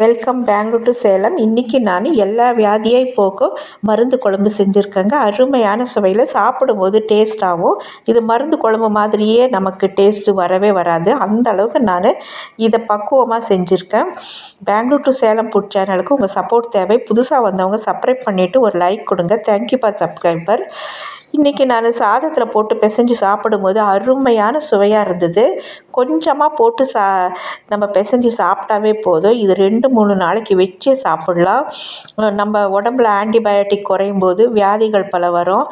Welcome Bangalore to Salem இன்றைக்கி நான் எல்லா வியாதியை போக்கும் மருந்து குழம்பு செஞ்சுருக்கேங்க. அருமையான சுவையில் சாப்பிடும்போது டேஸ்ட்டாகவும் இது மருந்து குழம்பு மாதிரியே நமக்கு டேஸ்ட்டு வரவே வராது. அந்த அளவுக்கு நான் இதை பக்குவமாக செஞ்சுருக்கேன். பெங்களூர் டு சேலம் ஃபுட் சேனலுக்கு உங்கள் சப்போர்ட் தேவை. புதுசாக வந்தவங்க சப்ஸ்கிரைப் பண்ணிவிட்டு ஒரு லைக் கொடுங்க. தேங்க்யூ ஃபார் சப்ஸ்கிரைபர் இன்றைக்கி நான் சாதத்தில் போட்டு பிசைஞ்சு சாப்பிடும்போது அருமையான சுவையாக இருந்தது. கொஞ்சமாக போட்டு சா நம்ம பிசைஞ்சு சாப்பிட்டாவே போதும். இது ரெண்டு மூணு நாளைக்கு வச்சே சாப்பிட்லாம். நம்ம உடம்புல ஆன்டிபயோட்டிக் குறையும் போது வியாதிகள் பல வரும்.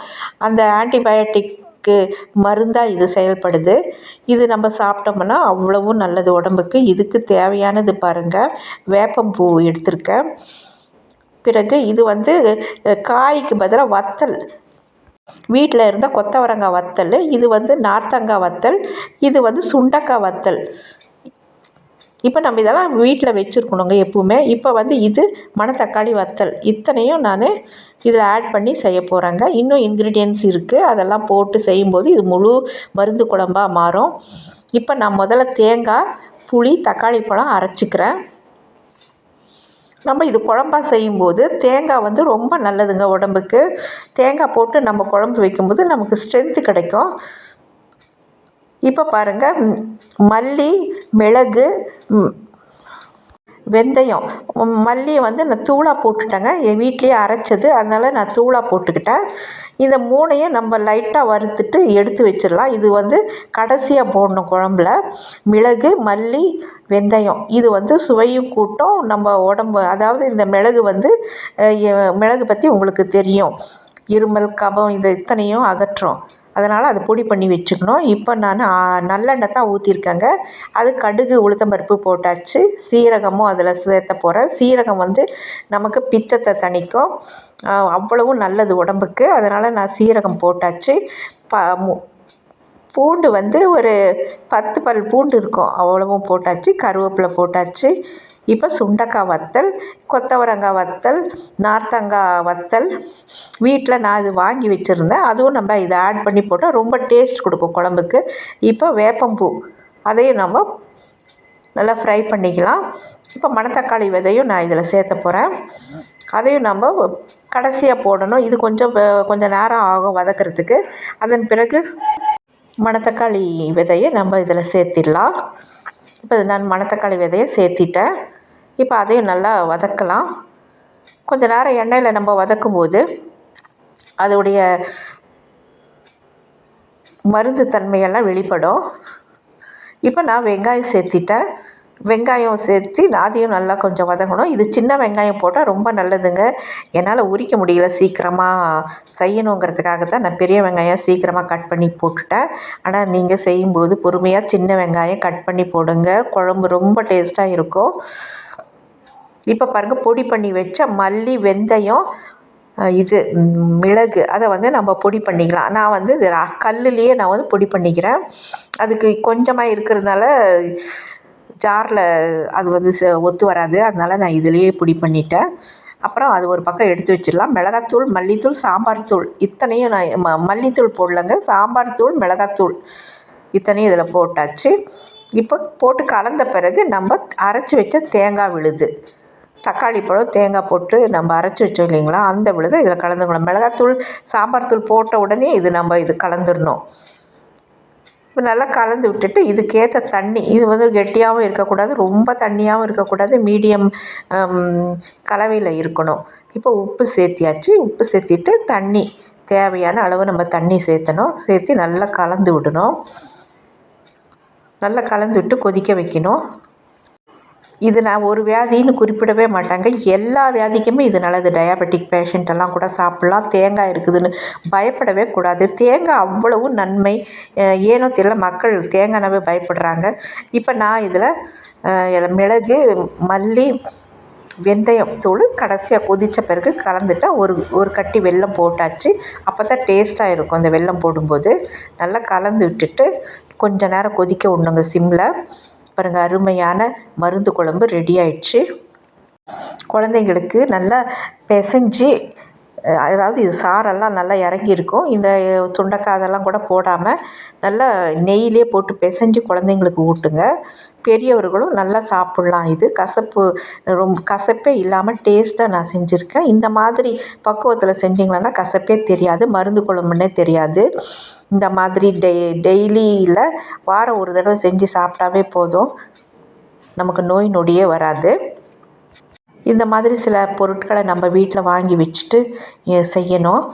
அந்த ஆன்டிபயோட்டிக்கு மருந்தாக இது செயல்படுது. இது நம்ம சாப்பிட்டோம்னா அவ்வளவும் நல்லது உடம்புக்கு. இதுக்கு தேவையானது பாருங்கள் வேப்பம்பூ எடுத்திருக்கேன். பிறகு இது வந்து காய்க்கு பதிலாக வத்தல். வீட்டில் இருந்த கொத்தவரங்காய் வத்தல் இது வந்து நார்த்தங்காய் வத்தல் இது வந்து சுண்டக்காய் வத்தல். இப்போ நம்ம இதெல்லாம் வீட்டில் வச்சுருக்கணுங்க எப்பவுமே. இப்போ வந்து இது மணத்தக்காளி வத்தல். இத்தனையும் நான் இதில் ஆட் பண்ணி செய்ய போகிறேங்க இன்னும் இன்க்ரீடியன்ஸ் இருக்குது அதெல்லாம் போட்டு செய்யும்போது இது முழு மருந்து குழம்பாக மாறும். இப்போ நான் முதல்ல தேங்காய் புளி தக்காளி பழம் அரைச்சிக்கிறேன். நம்ம இது குழம்பா செய்யும்போது தேங்காய் வந்து ரொம்ப நல்லதுங்க உடம்புக்கு. தேங்காய் போட்டு நம்ம குழம்பு வைக்கும்போது நமக்கு ஸ்ட்ரென்த்து கிடைக்கும். இப்போ பாருங்கள் மல்லி மிளகு வெந்தயம். மல்லியை வந்து நான் தூளாக போட்டுட்டேங்க. என் வீட்லேயே அரைச்சது. அதனால் நான் தூளாக போட்டுக்கிட்டேன். இந்த மூணையும் நம்ம லைட்டாக வறுத்துட்டு எடுத்து வச்சிடலாம். இது வந்து கடைசியாக போடணும் குழம்புல. மிளகு மல்லி வெந்தயம். இது வந்து சுவையும் கூட்டும். நம்ம உடம்பு அதாவது இந்த மிளகு வந்து மிளகு பற்றி உங்களுக்கு தெரியும். இருமல் கபம் இது இத்தனையும் அகற்றும். அதனால் அதை பொடி பண்ணி வச்சுக்கணும். இப்போ நான் நல்லெண்ணெய் தான் ஊற்றிருக்கேங்க அது கடுகு உளுத்தம்பருப்பு போட்டாச்சு. சீரகமும் அதில் சேர்த்த போகிறேன் சீரகம் வந்து நமக்கு பித்தத்தை தணிக்கும். அவ்வளவும் நல்லது உடம்புக்கு. அதனால் நான் சீரகம் போட்டாச்சு. ப பூண்டு வந்து ஒரு பத்து பல் பூண்டு இருக்கும். அவ்வளவும் போட்டாச்சு. கருவேப்பிலை போட்டாச்சு. இப்போ சுண்டக்காய் வத்தல் கொத்தவரங்காய் வத்தல் நார்த்தங்காய் வத்தல். வீட்டில் நான் இது வாங்கி வச்சுருந்தேன். அதுவும் நம்ம இதை ஆட் பண்ணி போட்டால் ரொம்ப டேஸ்ட் கொடுக்கும் குழம்புக்கு. இப்போ வேப்பம்பூ அதையும் நம்ம நல்லா ஃப்ரை பண்ணிக்கலாம். இப்போ மணத்தக்காளி விதையும் நான் இதில் சேர்த்த போகிறேன் அதையும் நம்ம கடைசியாக போடணும். இது கொஞ்சம் கொஞ்சம் நேரம் ஆகும் வதக்கிறதுக்கு. அதன் பிறகு மணத்தக்காளி விதையை நம்ம இதில் சேர்த்திடலாம். இப்போ நான் மணத்தக்காளி விதையை சேர்த்திட்டேன். இப்போ அதையும் நல்லா வதக்கலாம். கொஞ்ச நேரம் எண்ணெயில் நம்ம வதக்கும் போது அதோடைய மருந்து தன்மையெல்லாம் வெளிப்படும். இப்போ நான் வெங்காயம் சேர்த்திட்டேன். வெங்காயம் சேர்த்து அதையும் நல்லா கொஞ்சம் வதங்கணும். இது சின்ன வெங்காயம் போட்டால் ரொம்ப நல்லதுங்க. என்னால் உரிக்க முடியல சீக்கிரமாக செய்யணுங்கிறதுக்காக தான் நான் பெரிய வெங்காயம் சீக்கிரமாக கட் பண்ணி போட்டுட்டேன். ஆனால் நீங்கள் செய்யும்போது பொறுமையாக சின்ன வெங்காயம் கட் பண்ணி போடுங்க. குழம்பு ரொம்ப டேஸ்ட்டாக இருக்கும். இப்போ பாருங்கள் பொடி பண்ணி வச்ச மல்லி வெந்தயம் இது மிளகு அதை வந்து நம்ம பொடி பண்ணிக்கலாம். நான் வந்து இது கல்லுலேயே நான் வந்து பொடி பண்ணிக்கிறேன். அதுக்கு கொஞ்சமாக இருக்கிறதுனால ஜாரில் அது வந்து ஒத்து வராது. அதனால் நான் இதிலேயே பொடி பண்ணிட்டேன். அப்புறம் அது ஒரு பக்கம் எடுத்து வச்சிடலாம். மிளகாத்தூள் மல்லித்தூள் சாம்பார் தூள் இத்தனையும் நான் ம மல்லித்தூள் போடலங்க சாம்பார் தூள் மிளகாத்தூள் இத்தனையும் இதில் போட்டாச்சு. இப்போ போட்டு கலந்த பிறகு நம்ம அரைச்சி வச்ச தேங்காய் விழுது. தக்காளி பழம் தேங்காய் போட்டு நம்ம அரைச்சி வச்சோம் இல்லைங்களா? அந்த விழுதை இதில் கலந்துக்கணும். மிளகாத்தூள் சாம்பார் தூள் போட்ட உடனே இது நம்ம இது கலந்துடணும். இப்போ நல்லா கலந்து விட்டுட்டு இதுக்கேற்ற தண்ணி இது வந்து கெட்டியாகவும் இருக்கக்கூடாது ரொம்ப தண்ணியாகவும் இருக்கக்கூடாது மீடியம் கலவையில் இருக்கணும். இப்போ உப்பு சேர்த்தியாச்சு. உப்பு சேர்த்திட்டு தண்ணி தேவையான அளவு நம்ம தண்ணி சேர்த்தணும். சேர்த்து நல்லா கலந்து விடணும். நல்லா கலந்து விட்டு கொதிக்க வைக்கணும். இது நான் ஒரு வியாதின்னு குறிப்பிடவே மாட்டாங்க. எல்லா வியாதிக்குமே இது நல்லது. டயாபெட்டிக் பேஷண்ட்டெல்லாம் கூட சாப்பிட்லாம். தேங்காய் இருக்குதுன்னு பயப்படவே கூடாது. தேங்காய் அவ்வளவு நன்மை. ஏனோ தெரியல மக்கள் தேங்காய்னாவே பயப்படுறாங்க. இப்போ நான் இதில் மிளகு மல்லி வெந்தயம் தூள் கடைசியாக கொதித்த பிறகு கலந்துட்டால் ஒரு ஒரு கட்டி வெல்லம் போட்டாச்சு. அப்போ தான் டேஸ்ட்டாக இருக்கும். அந்த வெல்லம் போடும்போது நல்லா கலந்து விட்டுட்டு கொஞ்ச நேரம் கொதிக்க விடணுங்க சிம்மில் பாருங்கள் அருமையான மருந்து குழம்பு ரெடி ஆயிடுச்சு. குழந்தைங்களுக்கு நல்லா பிசைஞ்சி அதாவது இது சாரெல்லாம் நல்லா இறங்கியிருக்கும். இந்த சுண்டக்காய் அதெல்லாம் கூட போடாமல் நல்லா நெய்யிலே போட்டு பிசைஞ்சு குழந்தைங்களுக்கு ஊட்டுங்க. பெரியவர்களும் நல்லா சாப்பிட்லாம் இது. கசப்பு ரொம்ப கசப்பே இல்லாமல் டேஸ்ட்டாக நான் செஞ்சுருக்கேன். இந்த மாதிரி பக்குவத்தில் செஞ்சிங்களன்னா கசப்பே தெரியாது மருந்து குழம்புன்னே தெரியாது. இந்த மாதிரி டெய் டெய்லியில் வாரம் ஒரு தடவை செஞ்சு சாப்பிட்டாவே போதும். நமக்கு நோய் நொடியே வராது. இந்த மாதிரி சில பொருட்களை நம்ம வீட்டில் வாங்கி வச்சுட்டு செய்யணும்.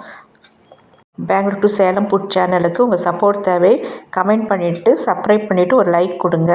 பெங்களூர் டு சேலம் புட் சேனலுக்கு உங்கள் சப்போர்ட் தேவை. கமெண்ட் பண்ணிவிட்டு சப்ஸ்கிரைப் பண்ணிவிட்டு ஒரு லைக் கொடுங்க.